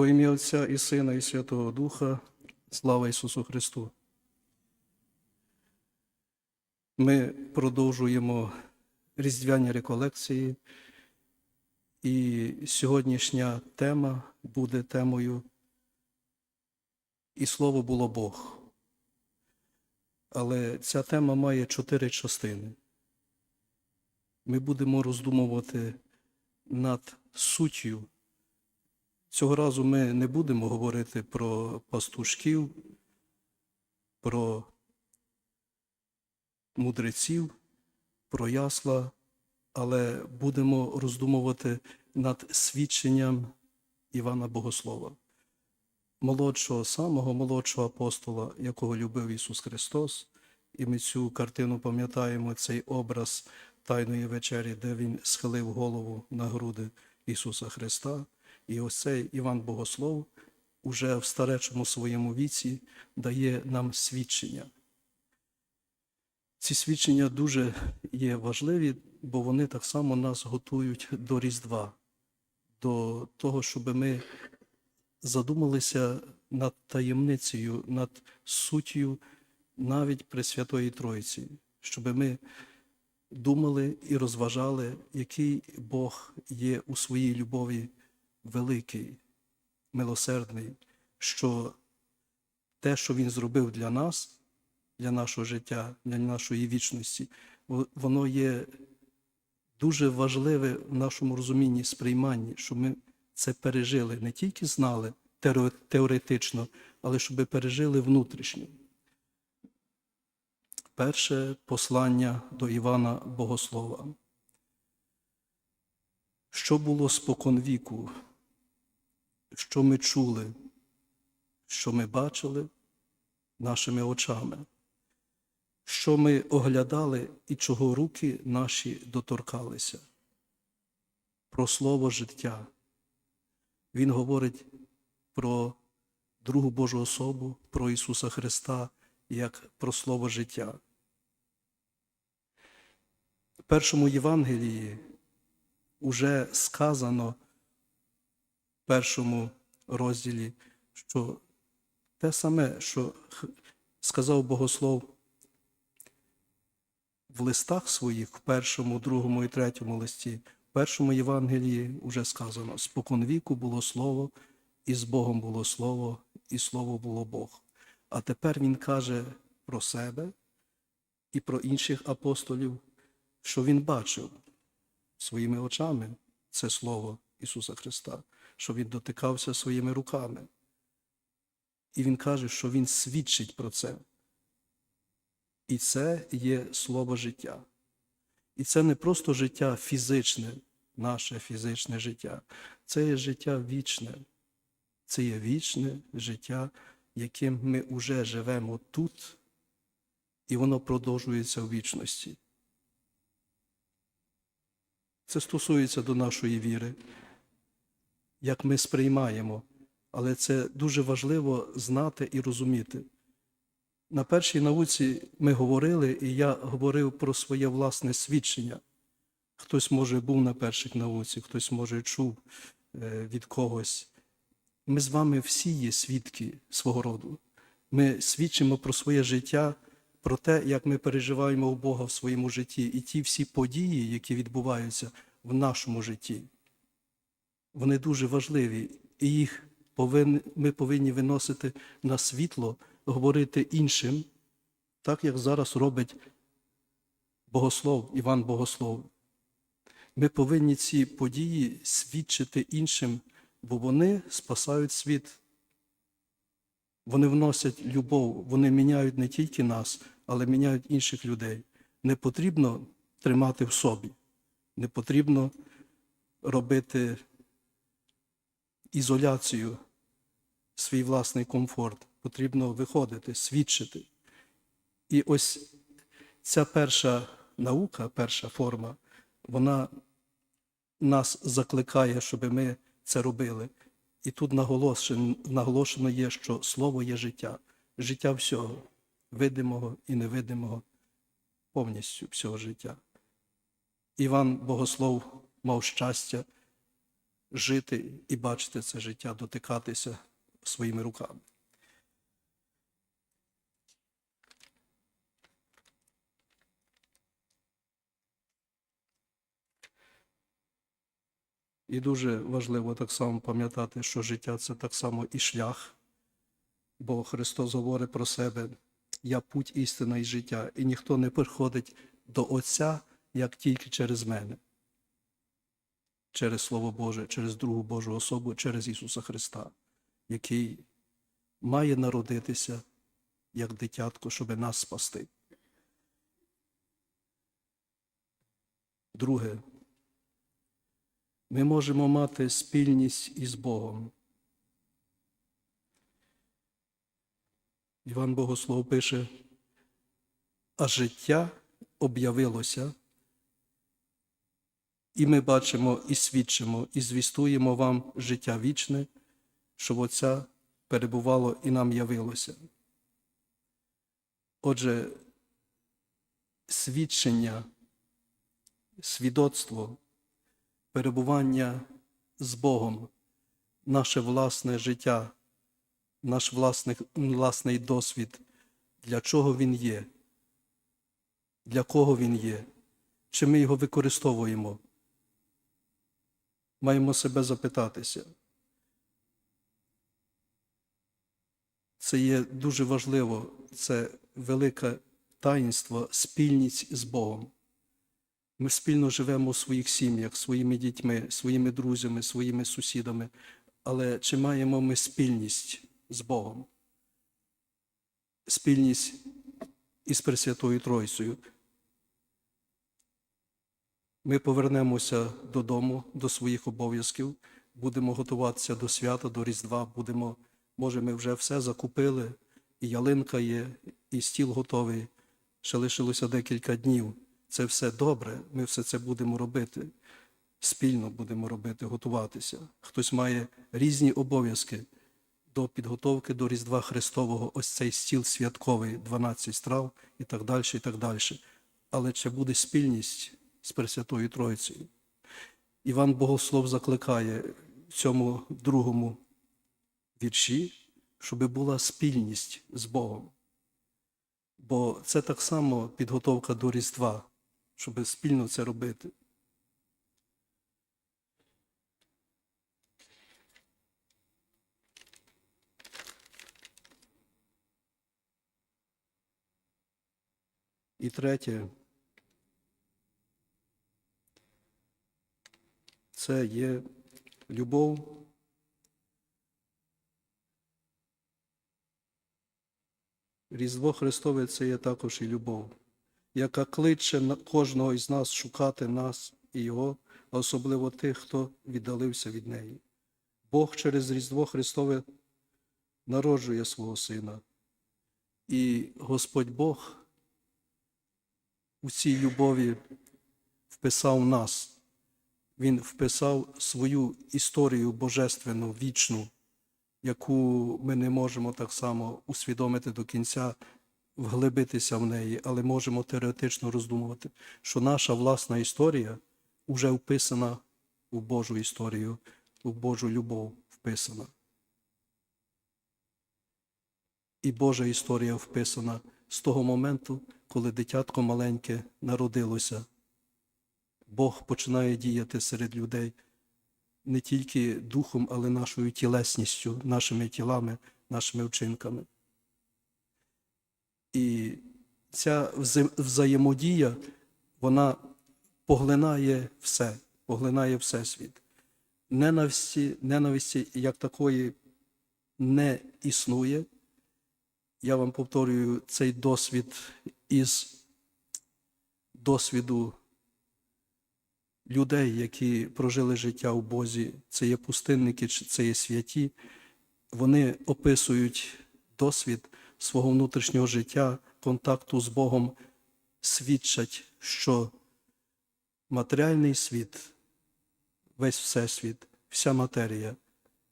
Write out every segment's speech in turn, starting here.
Во ім'я Отця і Сина, і Святого Духа, слава Ісусу Христу. Ми продовжуємо різдвяні реколекції, і сьогоднішня тема буде темою І слово було Бог. Але ця тема має чотири частини. Ми будемо роздумувати над суттю. Цього разу ми не будемо говорити про пастушків, про мудреців, про ясла, але будемо роздумувати над свідченням Івана Богослова, молодшого, самого молодшого апостола, якого любив Ісус Христос. І ми цю картину пам'ятаємо, цей образ Тайної вечері, де Він схилив голову на груди Ісуса Христа. І ось цей Іван Богослов уже в старечому своєму віці дає нам свідчення. Ці свідчення дуже є важливі, бо вони так само нас готують до Різдва, до того, щоб ми задумалися над таємницею, над суттю навіть Пресвятої Троїці, щоб ми думали і розважали, який Бог є у своїй любові великий, милосердний, що те, що Він зробив для нас, для нашого життя, для нашої вічності, воно є дуже важливе в нашому розумінні, сприйманні, щоб ми це пережили, не тільки знали теоретично, але щоб пережили внутрішньо. Перше послання до Івана Богослова. Що було спокон віку, що ми чули, що ми бачили нашими очами, що ми оглядали і чого руки наші доторкалися. Про слово життя. Він говорить про другу Божу особу, про Ісуса Христа як про слово життя. В першому Євангелії уже сказано першому розділі, що те саме, що сказав Богослов в листах своїх, в першому, другому і третьому листі, в першому Євангелії вже сказано: спокон віку було слово, і з Богом було слово, і слово було Бог. А тепер він каже про себе і про інших апостолів, що він бачив своїми очами це слово Ісуса Христа, що Він дотикався своїми руками. І Він каже, що Він свідчить про це. І це є слово життя. І це не просто життя фізичне, наше фізичне життя, це є життя вічне. Це є вічне життя, яким ми вже живемо тут, і воно продовжується в вічності. Це стосується до нашої віри, як ми сприймаємо, але це дуже важливо знати і розуміти. На першій науці ми говорили, і я говорив про своє власне свідчення. Хтось, може, був на перших науці, хтось, може, чув е, від когось. Ми з вами всі є свідки свого роду. Ми свідчимо про своє життя, про те, як ми переживаємо у Бога в своєму житті, і ті всі події, які відбуваються в нашому житті. Вони дуже важливі, і їх повинні, ми повинні виносити на світло, говорити іншим, так як зараз робить Богослов, Іван Богослов. Ми повинні ці події свідчити іншим, бо вони спасають світ. Вони вносять любов, вони міняють не тільки нас, але міняють інших людей. Не потрібно тримати в собі, не потрібно робити ізоляцію, свій власний комфорт. Потрібно виходити, свідчити. І ось ця перша наука, перша форма, вона нас закликає, щоб ми це робили. І тут наголошено, наголошено є, що слово є життя, життя всього, видимого і невидимого, повністю всього життя. Іван Богослов мав щастя жити і бачити це життя, дотикатися своїми руками. І дуже важливо так само пам'ятати, що життя це так само і шлях, бо Христос говорить про себе: Я путь, істина і життя, і ніхто не приходить до Отця, як тільки через мене, через Слово Боже, через другу Божу особу, через Ісуса Христа, який має народитися як дитятко, щоб нас спасти. Друге, ми можемо мати спільність із Богом. Іван Богослов пише, а життя об'явилося, і ми бачимо і свідчимо, і звістуємо вам життя вічне, що в Отця перебувало і нам явилося. Отже, свідчення, свідоцтво, перебування з Богом, наше власне життя, наш власний, власний досвід, для чого він є, для кого він є, чи ми його використовуємо. Маємо себе запитатися. Це є дуже важливо, це велике таїнство, спільність з Богом. Ми спільно живемо у своїх сім'ях, своїми дітьми, своїми друзями, своїми сусідами, але чи маємо ми спільність з Богом? Спільність із Пресвятою Тройцею. Ми повернемося додому, до своїх обов'язків, будемо готуватися до свята, до Різдва, будемо, може, ми вже все закупили, і ялинка є, і стіл готовий. Ще лишилося декілька днів. Це все добре, ми все це будемо робити. Спільно будемо робити, готуватися. Хтось має різні обов'язки до підготовки до Різдва Христового, ось цей стіл святковий, 12 страв і так далі, і так далі. Але чи буде спільність з Пресвятою Троїцею? Іван Богослов закликає в цьому другому вірші, щоб була спільність з Богом. Бо це так само підготовка до Різдва, щоб спільно це робити. І третє, це є любов. Різдво Христове це є також і любов, яка кличе кожного із нас шукати нас і Його, а особливо тих, хто віддалився від неї. Бог через Різдво Христове народжує свого Сина. І Господь Бог у цій любові вписав нас. Він вписав свою історію божественну, вічну, яку ми не можемо так само усвідомити до кінця, вглибитися в неї, але можемо теоретично роздумувати, що наша власна історія вже вписана у Божу історію, у Божу любов вписана. І Божа історія вписана з того моменту, коли дитятко маленьке народилося. Бог починає діяти серед людей не тільки духом, але нашою тілесністю, нашими тілами, нашими вчинками. І ця взаємодія, вона поглинає все, поглинає Всесвіт. Ненависті, ненависті як такої не існує. Я вам повторюю цей досвід із досвіду людей, які прожили життя у Бозі, це є пустинники, чи це є святі, вони описують досвід свого внутрішнього життя, контакту з Богом, свідчать, що матеріальний світ, весь всесвіт, вся матерія,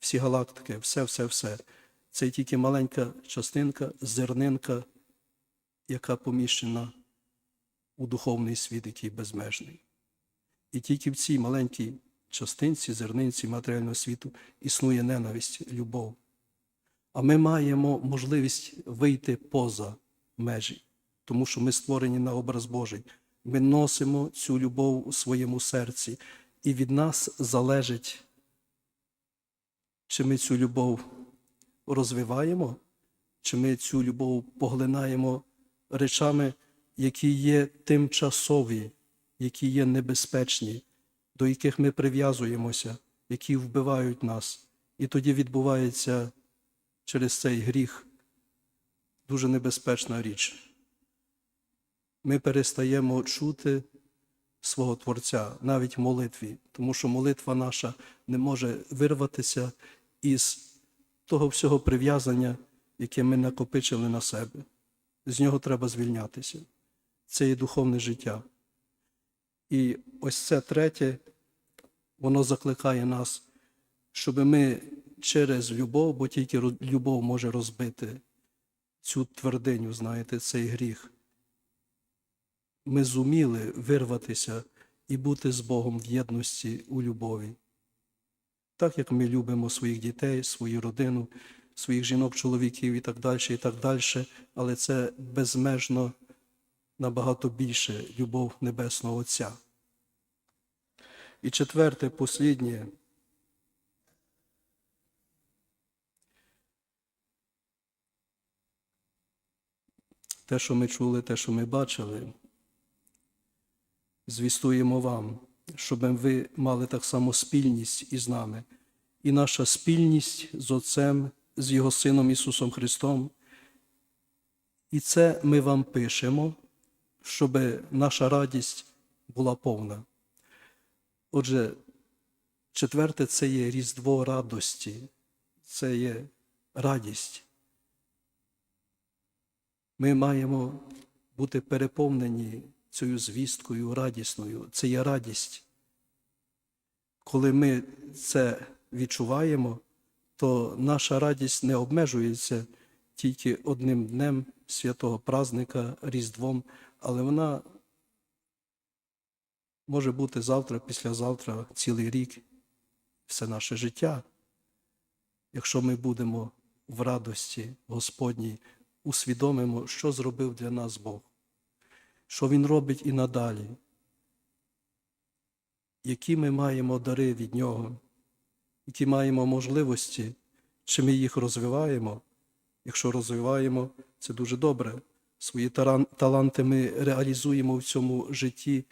всі галактики, все, все, все. Це тільки маленька частинка, зернинка, яка поміщена у духовний світ, який безмежний. І тільки в цій маленькій частинці, зернинці матеріального світу існує ненависть, любов. А ми маємо можливість вийти поза межі, тому що ми створені на образ Божий. Ми носимо цю любов у своєму серці, і від нас залежить, чи ми цю любов розвиваємо, чи ми цю любов поглинаємо речами, які є тимчасові, які є небезпечні, до яких ми прив'язуємося, які вбивають нас. І тоді відбувається через цей гріх дуже небезпечна річ. Ми перестаємо чути свого Творця навіть в молитві, тому що молитва наша не може вирватися із того всього прив'язання, яке ми накопичили на себе. З нього треба звільнятися. Це є духовне життя. І ось це третє, воно закликає нас, щоб ми через любов, бо тільки любов може розбити цю твердиню, знаєте, цей гріх. Ми зуміли вирватися і бути з Богом в єдності у любові. Так як ми любимо своїх дітей, свою родину, своїх жінок, чоловіків і так далі, і так далі, але це безмежно набагато більше любов Небесного Отця. І четверте, посліднє. Те, що ми чули, те, що ми бачили, звістуємо вам, щоб ви мали так само спільність із нами. І наша спільність з Отцем, з Його Сином Ісусом Христом. І це ми вам пишемо, щоб наша радість була повна. Отже, четверте це є Різдво радості, це є радість. Ми маємо бути переповнені цією звісткою радісною. Це є радість. Коли ми це відчуваємо, то наша радість не обмежується тільки одним днем святого празника, Різдвом, але вона може бути завтра, післязавтра, цілий рік, все наше життя. Якщо ми будемо в радості Господній, усвідомимо, що зробив для нас Бог, що Він робить і надалі, які ми маємо дари від Нього, які маємо можливості, чи ми їх розвиваємо. Якщо розвиваємо, це дуже добре. Свої таланти ми реалізуємо в цьому житті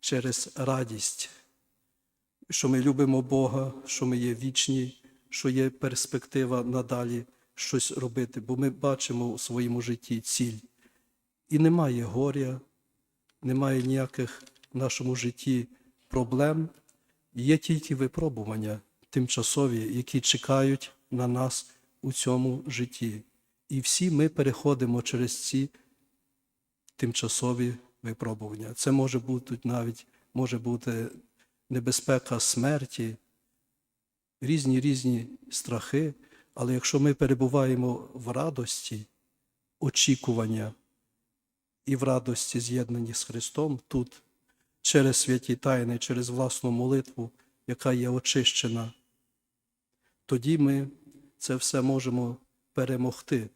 через радість, що ми любимо Бога, що ми є вічні, що є перспектива надалі щось робити, бо ми бачимо у своєму житті ціль. І немає горя, немає ніяких в нашому житті проблем, є тільки випробування тимчасові, які чекають на нас у цьому житті. І всі ми переходимо через ці тимчасові випробування. Це може бути навіть може бути небезпека смерті, різні різні страхи. Але якщо ми перебуваємо в радості, очікування і в радості з'єднані з Христом тут, через святі тайни, через власну молитву, яка є очищена, тоді ми це все можемо перемогти.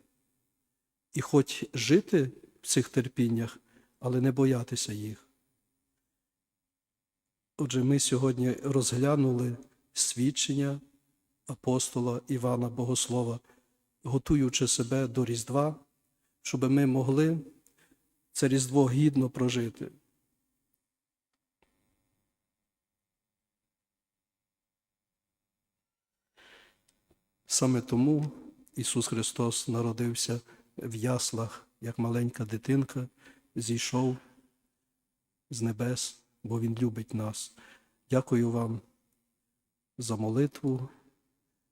І хоч жити в цих терпіннях, але не боятися їх. Отже, ми сьогодні розглянули свідчення апостола Івана Богослова, готуючи себе до Різдва, щоб ми могли це Різдво гідно прожити. Саме тому Ісус Христос народився в яслах, як маленька дитинка, зійшов з небес, бо Він любить нас. Дякую вам за молитву.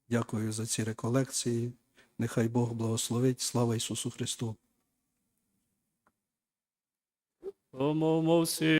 Дякую за ці реколекції. Нехай Бог благословить. Слава Ісусу Христу!